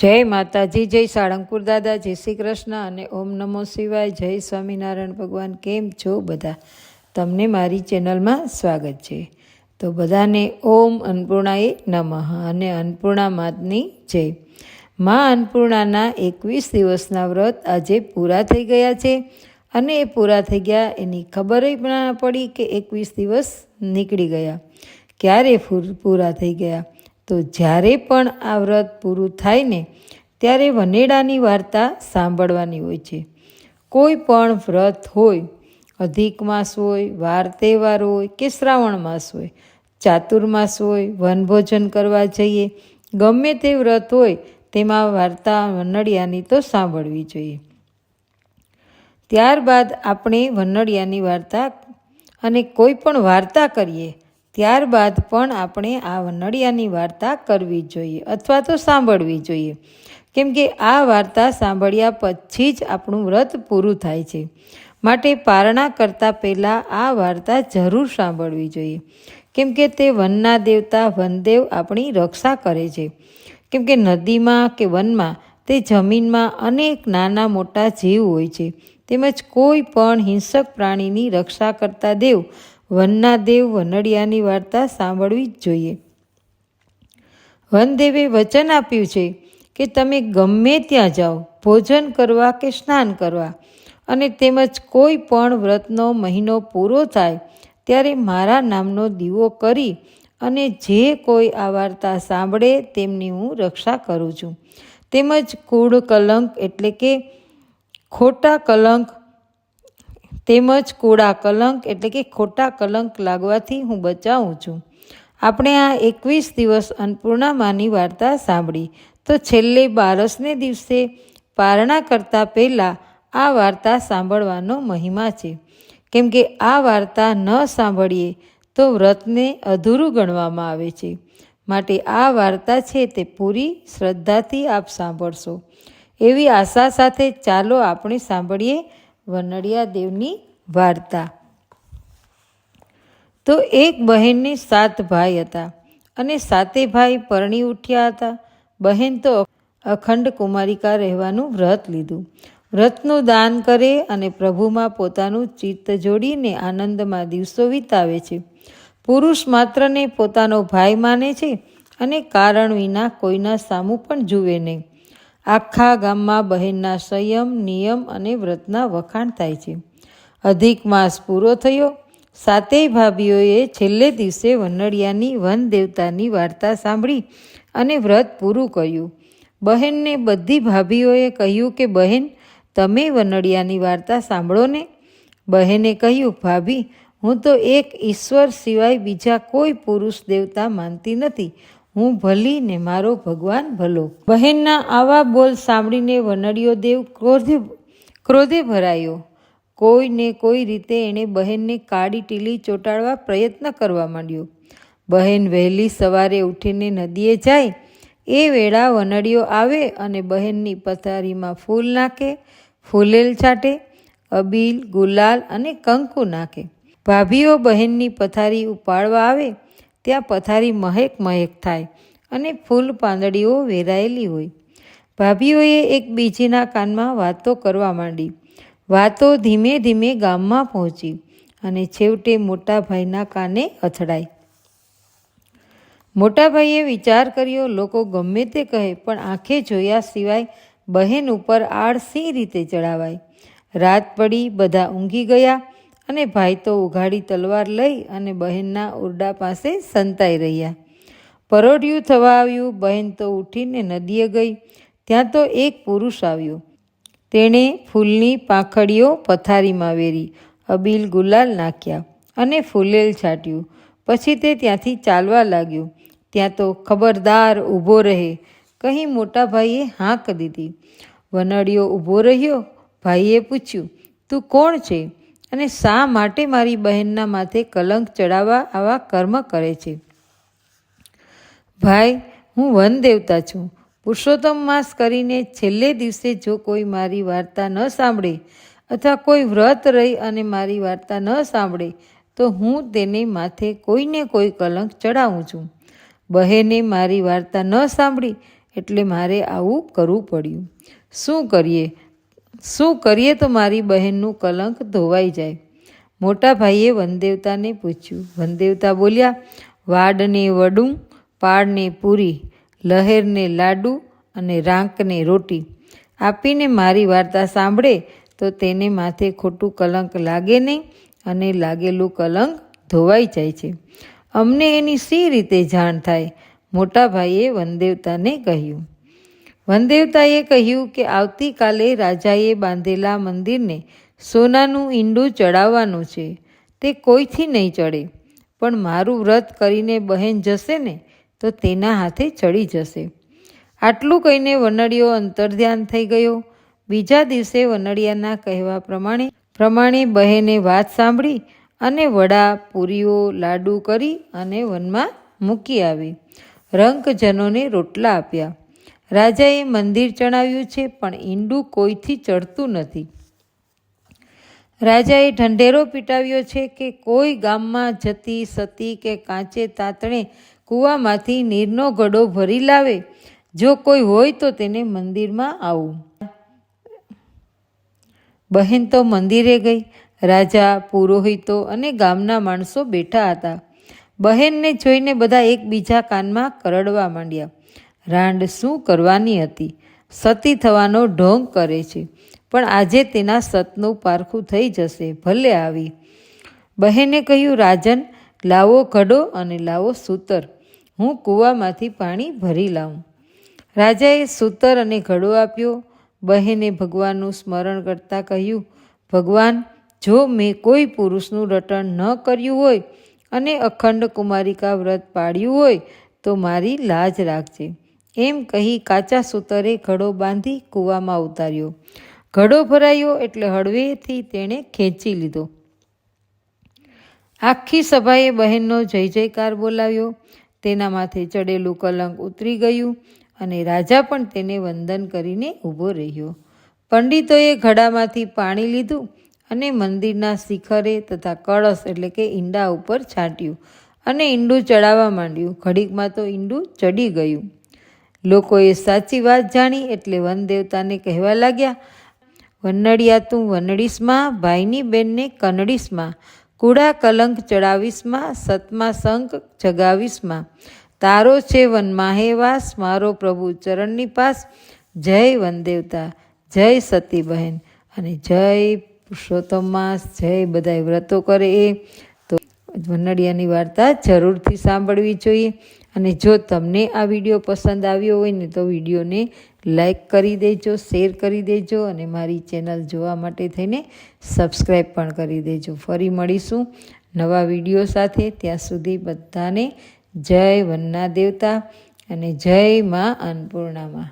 જય માતાજી, જય સાળંગપુર દાદા, જય શ્રી કૃષ્ણ અને ઓમ નમો શિવાય, જય સ્વામિનારાયણ ભગવાન. કેમ છો બધા? તમને મારી ચેનલમાં સ્વાગત છે. તો બધાને ઓમ અન્નપૂર્ણાએ નમઃ અને અન્નપૂર્ણા માતની જય. મા અન્નપૂર્ણાના એકવીસ દિવસના વ્રત આજે પૂરા થઈ ગયા છે અને એ પૂરા થઈ ગયા એની ખબર ના પડી કે એકવીસ દિવસ નીકળી ગયા. ક્યારે પૂરા થઈ ગયા? તો જ્યારે પણ આ વ્રત પૂરું થાય ને, ત્યારે વનેડાની વાર્તા સાંભળવાની હોય છે. કોઈ પણ વ્રત હોય, અધિક માસ હોય, વાર તહેવાર હોય કે શ્રાવણ માસ હોય ચાતુર્માસ હોય વનભોજન કરવા જઈએ, ગમે તે વ્રત હોય, તેમાં વાર્તા વનડિયાની તો સાંભળવી જોઈએ. ત્યારબાદ આપણે વનડિયાની વાર્તા અને કોઈ પણ વાર્તા કરીએ ત્યારબાદ પણ આપણે આ વનડિયાની વાર્તા કરવી જોઈએ અથવા તો સાંભળવી જોઈએ. કેમ કે આ વાર્તા સાંભળ્યા પછી જ આપણું વ્રત પૂરું થાય છે. માટે પારણા કરતાં પહેલાં આ વાર્તા જરૂર સાંભળવી જોઈએ. કેમ કે તે વનના દેવતા વનદેવ આપણી રક્ષા કરે છે. કેમ કે નદીમાં કે વનમાં તે જમીનમાં અનેક નાના મોટા જીવ હોય છે. તેમજ કોઈ પણ હિંસક પ્રાણીની રક્ષા કરતા દેવ વનના દેવ વનડિયાની વાર્તા સાંભળવી જ જોઈએ. વનદેવે વચન આપ્યું છે કે તમે ગમે ત્યાં જાઓ, ભોજન કરવા કે સ્નાન કરવા અને તેમજ કોઈ પણ વ્રતનો મહિનો પૂરો થાય ત્યારે મારા નામનો દીવો કરી અને જે કોઈ આ વાર્તા સાંભળે તેમની હું રક્ષા કરું છું. તેમજ કૂળ કલંક એટલે કે ખોટા કલંક તેમજ કોળા કલંક એટલે કે ખોટા કલંક લાગવાથી હું બચાવું છું. આપણે આ એકવીસ દિવસ અન્નપૂર્ણામાની વાર્તા સાંભળી. તો છેલ્લે બારસને દિવસે પારણા કરતાં પહેલાં આ વાર્તા સાંભળવાનો મહિમા છે. કેમ કે આ વાર્તા ન સાંભળીએ તો વ્રતને અધૂરું ગણવામાં આવે છે. માટે આ વાર્તા છે તે પૂરી શ્રદ્ધાથી આપ સાંભળશો. એવી આશા સાથે ચાલો આપણે સાંભળીએ વનડિયા દેવની વાર્તા. તો એક બહેનને સાત ભાઈ હતા અને સાતે ભાઈ પરણી ઉઠ્યા હતા. બહેન તો અખંડ કુમારિકા રહેવાનું વ્રત લીધું. વ્રતનું દાન કરે અને પ્રભુમાં પોતાનું ચિત્ત જોડીને આનંદમાં દિવસો વિતાવે છે. પુરુષ માત્રને પોતાનો ભાઈ માને છે અને કારણ વિના કોઈના સામું પણ જુએ નહીં. આખા ગામમાં બહેનના સંયમ, નિયમ અને વ્રતના વખાણ થાય છે. અધિક માસ પૂરો થયો. સાતેય ભાભીઓએ છેલ્લે દિવસે વનડિયાની વન દેવતાની વાર્તા સાંભળી અને વ્રત પૂરું કર્યું. બહેનને બધી ભાભીઓએ કહ્યું કે, બહેન, તમે વનડિયાની વાર્તા સાંભળો ને. બહેને કહ્યું, ભાભી, હું તો એક ઈશ્વર સિવાય બીજા કોઈ પુરુષ દેવતા માનતી નથી. હું ભલી ને મારો ભગવાન ભલો. બહેનના આવા બોલ સાંભળીને વનડિયો દેવ ક્રોધે ક્રોધે ભરાયો. કોઈને કોઈ રીતે એણે બહેનને કાળી ટીલી ચોંટાડવા પ્રયત્ન કરવા માંડ્યો. બહેન વહેલી સવારે ઉઠીને નદીએ જાય. એ વેળા વનડિયો આવે અને બહેનની પથારીમાં ફૂલ નાખે, ફૂલેલ છાંટે અબીલ, ગુલાલ અને કંકુ નાખે. ભાભીઓ બહેનની પથારી ઉપાડવા આવે. ત્યાં પથારી મહેક મહેક થાય અને ફૂલ પાંદડીઓ વેરાયેલી હોય. ભાભીઓએ એકબીજીના કાનમાં વાતો કરવા માંડી. વાતો ધીમે ધીમે ગામમાં પહોંચી અને છેવટે મોટાભાઈના કાને અથડાઈ. મોટાભાઈએ વિચાર કર્યો, લોકો ગમે તે કહે, પણ આંખે જોયા સિવાય બહેન ઉપર આળ સિંહ રીતે ચડાવાય. રાત પડી, બધા ઊંઘી ગયા અને ભાઈ તો ઉઘાડી તલવાર લઈ અને બહેનના ઓરડા પાસે સંતાઈ રહ્યા. પરોઢિયું થવા આવ્યું, બહેન તો ઉઠીને નદીએ ગઈ. ત્યાં તો એક પુરુષ આવ્યો. તેણે ફૂલની પાંખડીઓ પથારીમાં વેરી, અબીલ ગુલાલ નાખ્યા અને ફૂલેલ છાંટ્યું. પછી તે ત્યાંથી ચાલવા લાગ્યો. ત્યાં તો ખબરદાર ઊભો રહે કહી મોટા ભાઈએ હાંક દીધી. વનડિયો ઊભો રહ્યો, ભાઈએ પૂછ્યું, તું કોણ છે? અને શા માટે મારી બહેનના માથે કલંક ચડાવવા આવા કર્મ કરે છે? ભાઈ, હું વન દેવતા છું. પુરુષોત્તમ માસ કરીને છેલ્લે દિવસે જો કોઈ મારી વાર્તા ન સાંભળે અથવા કોઈ વ્રત રહી અને મારી વાર્તા ન સાંભળે, તો હું તેને માથે કોઈને કોઈ કલંક ચડાવું છું. બહેને મારી વાર્તા ન સાંભળી એટલે મારે આવું કરવું પડ્યું. શું કરીએ? શું કરીએ તો મારી બહેનનું કલંક ધોવાઈ જાય. મોટા ભાઈએ વનદેવતાને પૂછ્યું. વનદેવતા બોલ્યા, વાડને વડું પાડને પૂરી, લહેરને લાડુ અને રાંકને રોટી. આપીને મારી વાર્તા સાંભળે તો તેને માથે ખોટું કલંક લાગે નહીં અને લાગેલું કલંક ધોવાઈ જાય છે. અમને એની સી રીતે જાણ થાય? મોટા ભાઈએ વનદેવતાને કહ્યું. વનદેવતાએ કહ્યું કે આવતીકાલે રાજાએ બાંધેલા મંદિરને સોનાનું ઈંડું ચડાવવાનું છે. તે કોઈથી નહીં ચડે. પણ મારું વ્રત કરીને બહેન જશે ને, તો તેના હાથે ચડી જશે. આટલું કહીને વનડિયો અંતર્ધ્યાન થઈ ગયો. બીજા દિવસે વનડિયાના કહેવા પ્રમાણે પ્રમાણે બહેને વાત સાંભળી અને વડા, પૂરીઓ, લાડુ કરી અને વનમાં મૂકી આવી. રંકજનોને રોટલા આપ્યા. રાજાએ મંદિર ચણાવ્યું છે, પણ ઈંડું કોઈથી ચડતું નથી. રાજાએ ઢંઢેરો પીટાવ્યો છે કે કોઈ ગામમાં જતી, સતી કે કાંચે તાતણે કૂવામાંથી નીરનો ઘડો ભરી લાવે. જો કોઈ હોય તો તેને મંદિરમાં આવું. બહેન તો મંદિરે ગઈ. રાજા, પુરોહિતો અને ગામના માણસો બેઠા હતા. બહેનને જોઈને બધા એકબીજા કાનમાં કરડવા માંડ્યા. રાંડ શું કરવાની હતી? સતી થવાનો ઢોંગ કરે છે. પણ આજે તેના સતનું પારખું થઈ જશે, ભલે આવી. બહેને કહ્યું, રાજન, લાવો ઘડો અને લાવો સૂતર. હું કૂવામાંથી પાણી ભરી લાવું. રાજાએ સૂતર અને ઘડો આપ્યો. બહેને ભગવાનનું સ્મરણ કરતાં કહ્યું, ભગવાન, જો મેં કોઈ પુરુષનું રટણ ન કર્યું હોય અને અખંડ કુમારિકા વ્રત પાડ્યું હોય, તો મારી લાજ રાખજે. એમ કહી કાચા સૂતરે ઘડો બાંધી કૂવામાં ઉતાર્યો. ઘડો ભરાયો એટલે હળવેથી તેણે ખેંચી લીધો. આખી સભાએ બહેનનો જય જયકાર બોલાવ્યો. તેના માથે ચડેલું કલંક ઉતરી ગયું અને રાજા પણ તેને વંદન કરીને ઊભો રહ્યો. પંડિતોએ ઘડામાંથી પાણી લીધું અને મંદિરના શિખરે તથા કળશ એટલે કે ઈંડા ઉપર છાંટ્યું અને ઈંડું ચડાવવા માંડ્યું. ઘડીકમાં તો ઈંડું ચડી ગયું. લોકોએ સાચી વાત જાણી એટલે વનદેવતાને કહેવા લાગ્યા, વનડિયા તું વનડીશમાં, ભાઈની બેનને કનડીશમાં, કુડા કલંક ચડાવીશમાં, સતમાં શંખ જગાવીશમાં. તારો છે વનમાં હે વાસ, મારો પ્રભુ ચરણની પાસ. જય વનદેવતા, જય સતી બહેન અને જય પુરુષોત્તમ માસ, જય બધાય વ્રતો કરે. એ તો વનડિયાની વાર્તા જરૂરથી સાંભળવી જોઈએ. અને જો તમને આ વીડિયો પસંદ આવ્યો હોય ને તો વિડીયોને લાઈક કરી દેજો, શેર કરી દેજો અને મારી ચેનલ જોવા માટે થઈને સબસ્ક્રાઈબ પણ કરી દેજો. ફરી મળીશું નવા વીડિયો સાથે. ત્યાં સુધી બધાને જય વન્ના દેવતા અને જય માં અન્નપૂર્ણામાં.